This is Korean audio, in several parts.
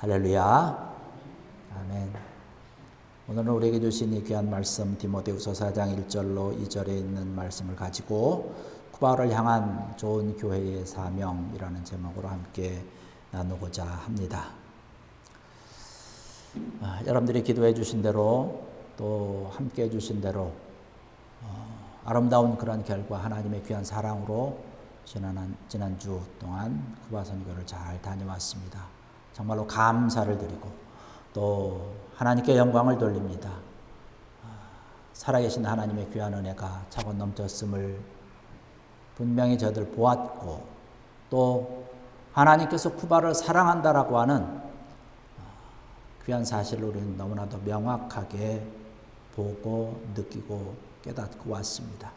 할렐루야. 아멘. 오늘은 우리에게 주신 이 귀한 말씀 디모데후서 4장 1절로 2절에 있는 말씀을 가지고 쿠바를 향한 좋은 교회의 사명이라는 제목으로 함께 나누고자 합니다. 아, 여러분들이 기도해 주신 대로 또 함께 해 주신 대로 어, 아름다운 그런 결과 하나님의 귀한 사랑으로 지난 지난주 동안 쿠바 선교를 잘 다녀왔습니다. 정말로 감사를 드리고 또 하나님께 영광을 돌립니다. 아, 살아계신 하나님의 귀한 은혜가 차고 넘쳤음을 분명히 저들 보았고 또 하나님께서 쿠바를 사랑한다라고 하는 아, 귀한 사실을 우리는 너무나도 명확하게 보고 느끼고 깨닫고 왔습니다.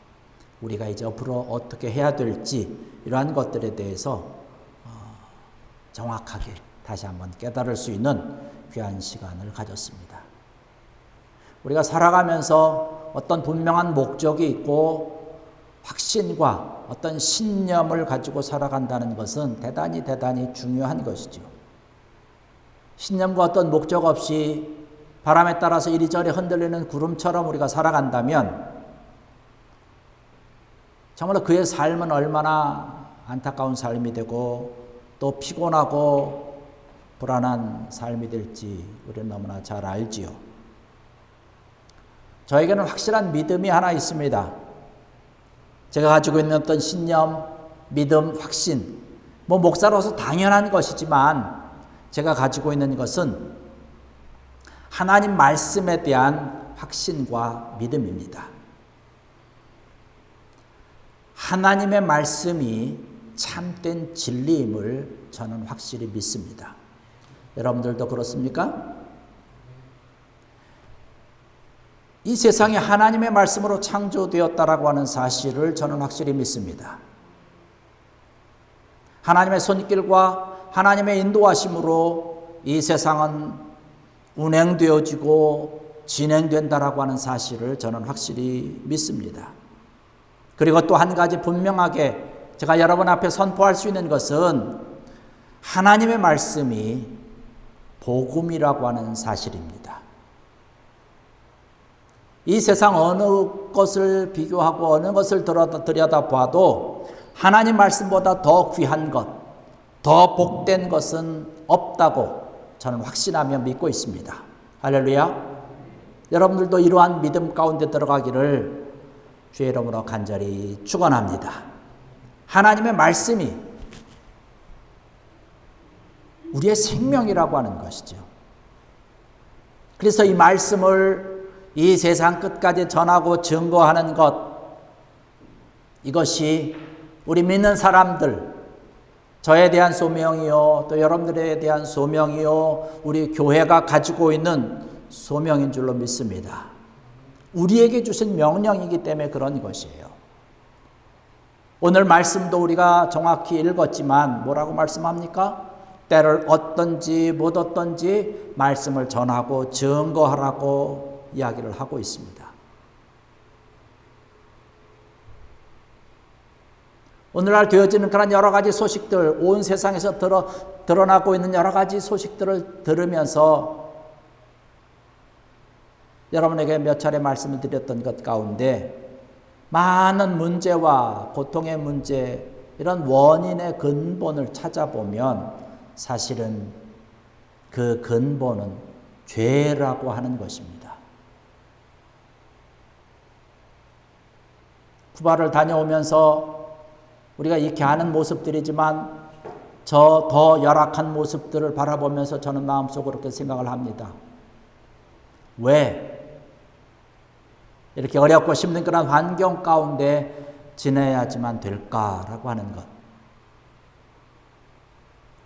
우리가 이제 앞으로 어떻게 해야 될지 이러한 것들에 대해서 어, 정확하게 다시 한번 깨달을 수 있는 귀한 시간을 가졌습니다. 우리가 살아가면서 어떤 분명한 목적이 있고 확신과 어떤 신념을 가지고 살아간다는 것은 대단히 대단히 중요한 것이죠. 신념과 어떤 목적 없이 바람에 따라서 이리저리 흔들리는 구름처럼 우리가 살아간다면 정말로 그의 삶은 얼마나 안타까운 삶이 되고 또 피곤하고 불안한 삶이 될지 우리는 너무나 잘 알지요. 저에게는 확실한 믿음이 하나 있습니다. 제가 가지고 있는 어떤 신념, 믿음, 확신, 뭐 목사로서 당연한 것이지만 제가 가지고 있는 것은 하나님 말씀에 대한 확신과 믿음입니다. 하나님의 말씀이 참된 진리임을 저는 확실히 믿습니다. 여러분들도 그렇습니까? 이 세상이 하나님의 말씀으로 창조되었다라고 하는 사실을 저는 확실히 믿습니다. 하나님의 손길과 하나님의 인도하심으로 이 세상은 운행되어지고 진행된다라고 하는 사실을 저는 확실히 믿습니다. 그리고 또 한 가지 분명하게 제가 여러분 앞에 선포할 수 있는 것은 하나님의 말씀이 복음이라고 하는 사실입니다. 이 세상 어느 것을 비교하고 어느 것을 들여다 봐도 하나님 말씀보다 더 귀한 것, 더 복된 것은 없다고 저는 확신하며 믿고 있습니다. 할렐루야. 여러분들도 이러한 믿음 가운데 들어가기를 주의 이름으로 간절히 축원합니다. 하나님의 말씀이 우리의 생명이라고 하는 것이죠. 그래서 이 말씀을 이 세상 끝까지 전하고 증거하는 것, 이것이 우리 믿는 사람들, 저에 대한 소명이요, 또 여러분들에 대한 소명이요, 우리 교회가 가지고 있는 소명인 줄로 믿습니다. 우리에게 주신 명령이기 때문에 그런 것이에요. 오늘 말씀도 우리가 정확히 읽었지만 뭐라고 말씀합니까? 때를 어떤지 못 어떤지 말씀을 전하고 증거하라고 이야기를 하고 있습니다. 오늘날 되어지는 그런 여러 가지 소식들, 온 세상에서 드러, 드러나고 있는 여러 가지 소식들을 들으면서 여러분에게 몇 차례 말씀을 드렸던 것 가운데 많은 문제와 고통의 문제, 이런 원인의 근본을 찾아보면 사실은 그 근본은 죄라고 하는 것입니다. 쿠바를 다녀오면서 우리가 이렇게 하는 모습들이지만 저 더 열악한 모습들을 바라보면서 저는 마음속으로 그렇게 생각을 합니다. 왜? 이렇게 어렵고 힘든 그런 환경 가운데 지내야지만 될까라고 하는 것.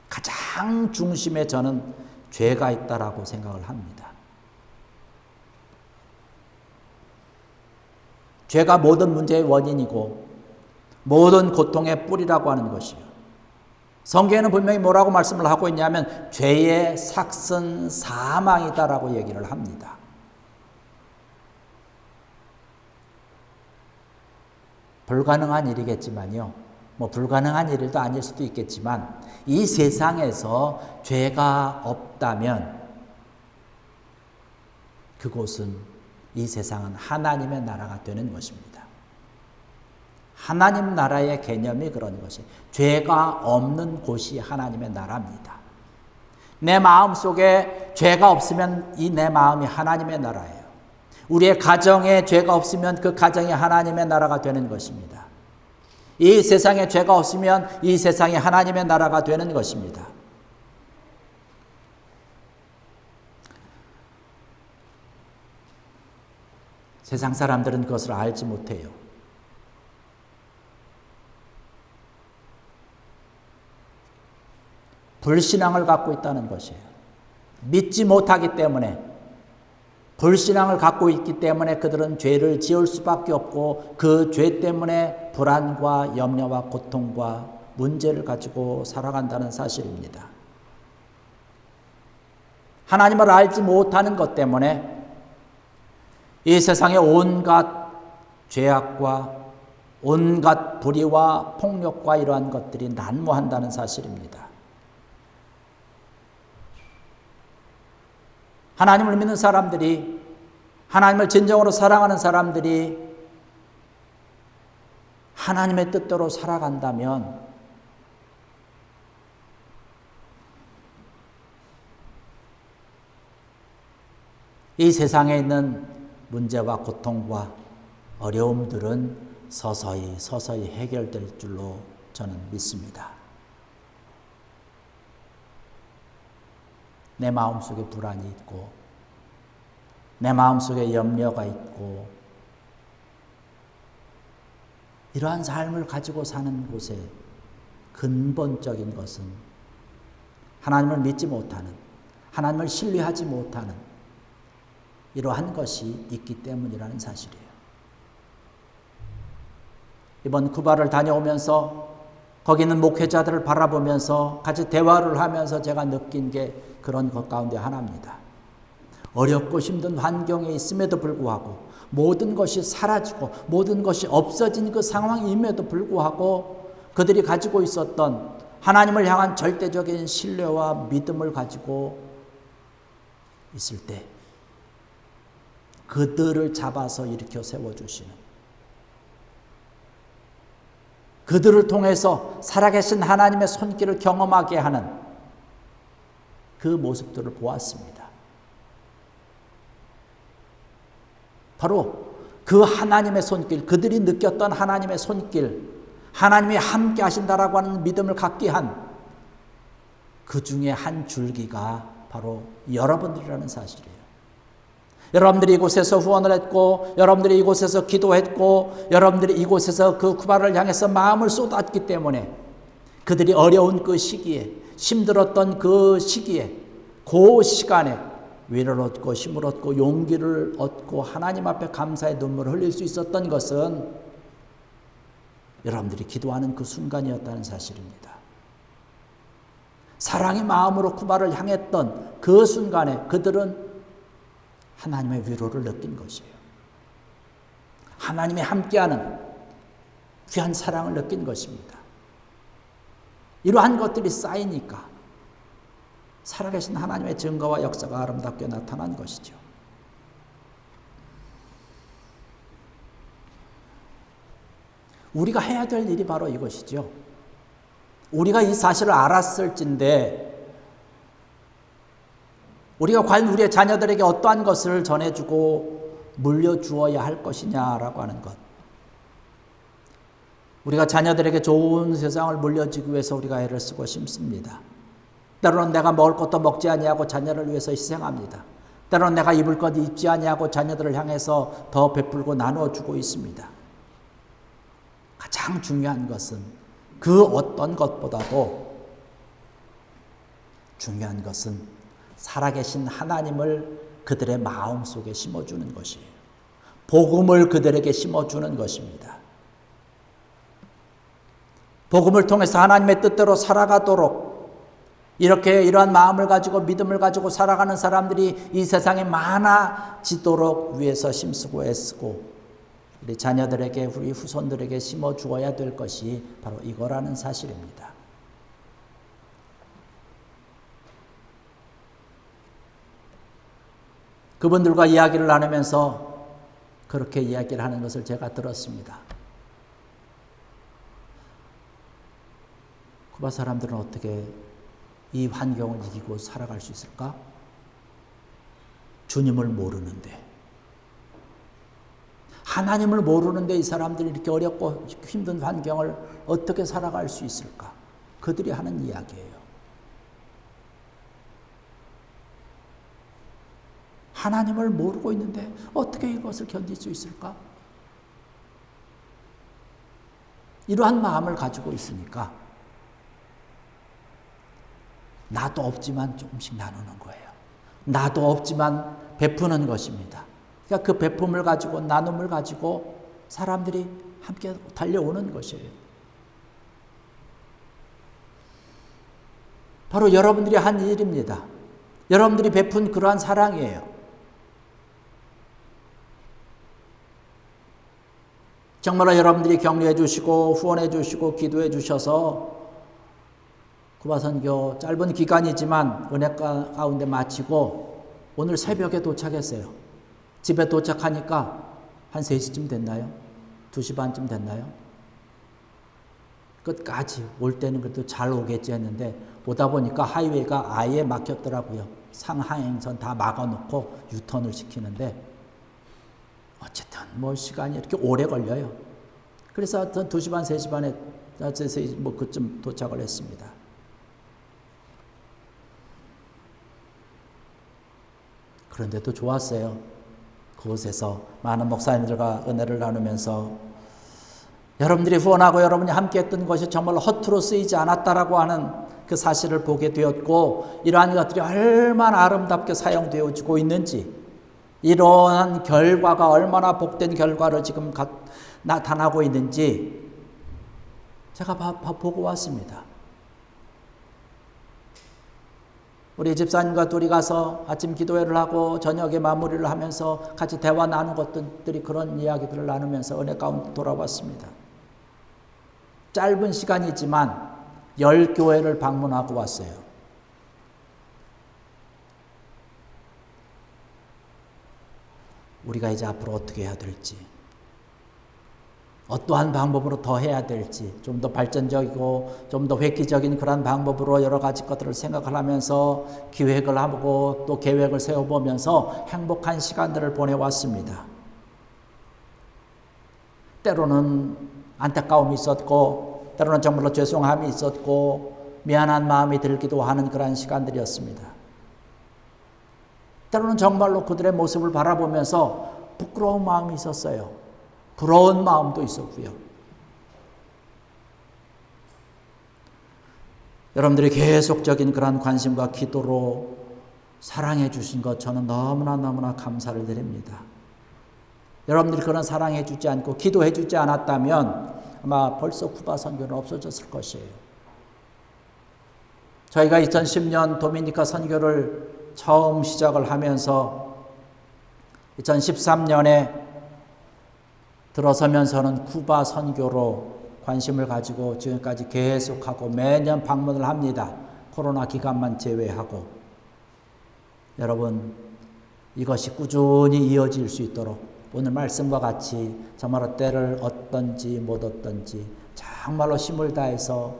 가장 중심에 저는 죄가 있다라고 생각을 합니다. 죄가 모든 문제의 원인이고 모든 고통의 뿌리라고 하는 것이요. 성경에는 분명히 뭐라고 말씀을 하고 있냐면 죄의 삭슨 사망이다라고 얘기를 합니다. 불가능한 일이겠지만요. 뭐 불가능한 일도 아닐 수도 있겠지만 이 세상에서 죄가 없다면 그곳은 이 세상은 하나님의 나라가 되는 것입니다. 하나님 나라의 개념이 그런 것이 죄가 없는 곳이 하나님의 나라입니다. 내 마음 속에 죄가 없으면 이 내 마음이 하나님의 나라예요. 우리의 가정에 죄가 없으면 그 가정이 하나님의 나라가 되는 것입니다. 이 세상에 죄가 없으면 이 세상이 하나님의 나라가 되는 것입니다. 세상 사람들은 그것을 알지 못해요. 불신앙을 갖고 있다는 것이에요. 믿지 못하기 때문에 불신앙을 갖고 있기 때문에 그들은 죄를 지을 수밖에 없고 그 죄 때문에 불안과 염려와 고통과 문제를 가지고 살아간다는 사실입니다. 하나님을 알지 못하는 것 때문에 이 세상의 온갖 죄악과 온갖 불의와 폭력과 이러한 것들이 난무한다는 사실입니다. 하나님을 믿는 사람들이 하나님을 진정으로 사랑하는 사람들이 하나님의 뜻대로 살아간다면 이 세상에 있는 문제와 고통과 어려움들은 서서히 서서히 해결될 줄로 저는 믿습니다. 내 마음속에 불안이 있고 내 마음속에 염려가 있고 이러한 삶을 가지고 사는 곳에 근본적인 것은 하나님을 믿지 못하는 하나님을 신뢰하지 못하는 이러한 것이 있기 때문이라는 사실이에요. 이번 쿠바를 다녀오면서 거기 있는 목회자들을 바라보면서 같이 대화를 하면서 제가 느낀 게 그런 것 가운데 하나입니다. 어렵고 힘든 환경에 있음에도 불구하고 모든 것이 사라지고 모든 것이 없어진 그 상황임에도 불구하고 그들이 가지고 있었던 하나님을 향한 절대적인 신뢰와 믿음을 가지고 있을 때 그들을 잡아서 일으켜 세워주시는 그들을 통해서 살아계신 하나님의 손길을 경험하게 하는 그 모습들을 보았습니다. 바로 그 하나님의 손길, 그들이 느꼈던 하나님의 손길, 하나님이 함께 하신다라고 하는 믿음을 갖게 한 그 중에 한 줄기가 바로 여러분들이라는 사실이에요. 여러분들이 이곳에서 후원을 했고, 여러분들이 이곳에서 기도했고, 여러분들이 이곳에서 그 쿠바를 향해서 마음을 쏟았기 때문에 그들이 어려운 그 시기에, 힘들었던 그 시기에, 그 시간에 위를 얻고 힘을 얻고 용기를 얻고 하나님 앞에 감사의 눈물을 흘릴 수 있었던 것은 여러분들이 기도하는 그 순간이었다는 사실입니다. 사랑의 마음으로 쿠바를 향했던 그 순간에 그들은 하나님의 위로를 느낀 것이에요. 하나님이 함께하는 귀한 사랑을 느낀 것입니다. 이러한 것들이 쌓이니까 살아계신 하나님의 증거와 역사가 아름답게 나타난 것이죠. 우리가 해야 될 일이 바로 이것이죠. 우리가 이 사실을 알았을진데 우리가 과연 우리의 자녀들에게 어떠한 것을 전해주고 물려주어야 할 것이냐라고 하는 것. 우리가 자녀들에게 좋은 세상을 물려주기 위해서 우리가 애를 쓰고 싶습니다. 때로는 내가 먹을 것도 먹지 아니하고 자녀를 위해서 희생합니다. 때로는 내가 입을 것 입지 아니하고 자녀들을 향해서 더 베풀고 나누어 주고 있습니다. 가장 중요한 것은 그 어떤 것보다도 중요한 것은 살아계신 하나님을 그들의 마음 속에 심어주는 것이에요. 복음을 그들에게 심어주는 것입니다. 복음을 통해서 하나님의 뜻대로 살아가도록 이렇게 이러한 마음을 가지고 믿음을 가지고 살아가는 사람들이 이 세상에 많아지도록 위해서 힘쓰고 애쓰고 우리 자녀들에게 우리 후손들에게 심어 주어야 될 것이 바로 이거라는 사실입니다. 그분들과 이야기를 나누면서 그렇게 이야기를 하는 것을 제가 들었습니다. 쿠바 사람들은 어떻게 이 환경을 이기고 살아갈 수 있을까? 주님을 모르는데. 하나님을 모르는데 이 사람들이 이렇게 어렵고 힘든 환경을 어떻게 살아갈 수 있을까? 그들이 하는 이야기예요. 하나님을 모르고 있는데 어떻게 이것을 견딜 수 있을까? 이러한 마음을 가지고 있으니까 나도 없지만 조금씩 나누는 거예요. 나도 없지만 베푸는 것입니다. 그러니까 그 베품을 가지고 나눔을 가지고 사람들이 함께 달려오는 것이에요. 바로 여러분들이 한 일입니다. 여러분들이 베푼 그러한 사랑이에요. 정말로 여러분들이 격려해 주시고 후원해 주시고 기도해 주셔서 구바선교 짧은 기간이지만 은혜 가운데 마치고 오늘 새벽에 도착했어요. 집에 도착하니까 한 3시쯤 됐나요? 2시 반쯤 됐나요? 끝까지 올 때는 그래도 잘 오겠지 했는데 오다 보니까 하이웨이가 아예 막혔더라고요. 상하행선 다 막아놓고 유턴을 시키는데 어쨌든 뭐 시간이 이렇게 오래 걸려요. 그래서 하여튼 2시 반, 3시 반에 뭐 그쯤 도착을 했습니다. 그런데도 좋았어요. 그곳에서 많은 목사님들과 은혜를 나누면서 여러분들이 후원하고 여러분이 함께 했던 것이 정말 허투루 쓰이지 않았다라고 하는 그 사실을 보게 되었고 이러한 것들이 얼마나 아름답게 사용되어지고 있는지 이러한 결과가 얼마나 복된 결과를 지금 가, 나타나고 있는지 제가 봐, 봐, 보고 왔습니다. 우리 집사님과 둘이 가서 아침 기도회를 하고 저녁에 마무리를 하면서 같이 대화 나눈 것들이 그런 이야기들을 나누면서 은혜 가운데 돌아왔습니다. 짧은 시간이지만 열 교회를 방문하고 왔어요. 우리가 이제 앞으로 어떻게 해야 될지, 어떠한 방법으로 더 해야 될지, 좀 더 발전적이고 좀 더 획기적인 그런 방법으로 여러 가지 것들을 생각을 하면서 기획을 하고 또 계획을 세워보면서 행복한 시간들을 보내왔습니다. 때로는 안타까움이 있었고, 때로는 정말로 죄송함이 있었고, 미안한 마음이 들기도 하는 그런 시간들이었습니다. 때로는 정말로 그들의 모습을 바라보면서 부끄러운 마음이 있었어요. 부러운 마음도 있었고요. 여러분들이 계속적인 그러한 관심과 기도로 사랑해 주신 것 저는 너무나 너무나 감사를 드립니다. 여러분들이 그런 사랑해 주지 않고 기도해 주지 않았다면 아마 벌써 쿠바 선교는 없어졌을 것이에요. 저희가 2010년 도미니카 선교를 처음 시작을 하면서 2013년에 들어서면서는 쿠바 선교로 관심을 가지고 지금까지 계속하고 매년 방문을 합니다. 코로나 기간만 제외하고. 여러분, 이것이 꾸준히 이어질 수 있도록 오늘 말씀과 같이 정말로 때를 얻던지 못 얻던지 정말로 힘을 다해서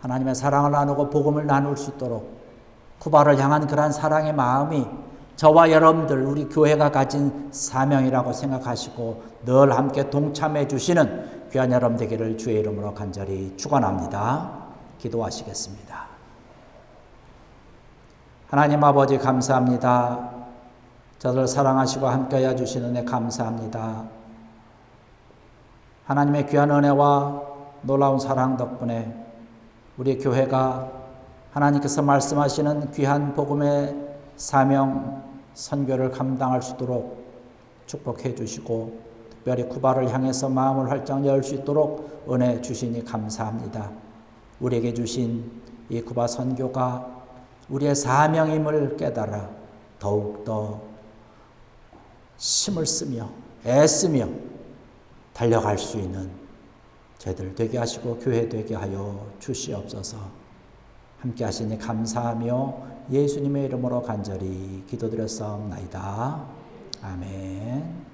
하나님의 사랑을 나누고 복음을 나눌 수 있도록 쿠바를 향한 그러한 사랑의 마음이 저와 여러분들 우리 교회가 가진 사명이라고 생각하시고 늘 함께 동참해 주시는 귀한 여러분 되기를 주의 이름으로 간절히 축원합니다. 기도하시겠습니다. 하나님 아버지 감사합니다. 저를 사랑하시고 함께 해 주시는 애 감사합니다. 하나님의 귀한 은혜와 놀라운 사랑 덕분에 우리 교회가 하나님께서 말씀하시는 귀한 복음의 사명 선교를 감당할 수 있도록 축복해 주시고 특별히 쿠바를 향해서 마음을 활짝 열 수 있도록 은혜 주시니 감사합니다. 우리에게 주신 이 쿠바 선교가 우리의 사명임을 깨달아 더욱더 힘을 쓰며 애쓰며 달려갈 수 있는 저희들 되게 하시고 교회 되게 하여 주시옵소서. 함께 하시니 감사하며 예수님의 이름으로 간절히 기도드렸사옵나이다. 아멘.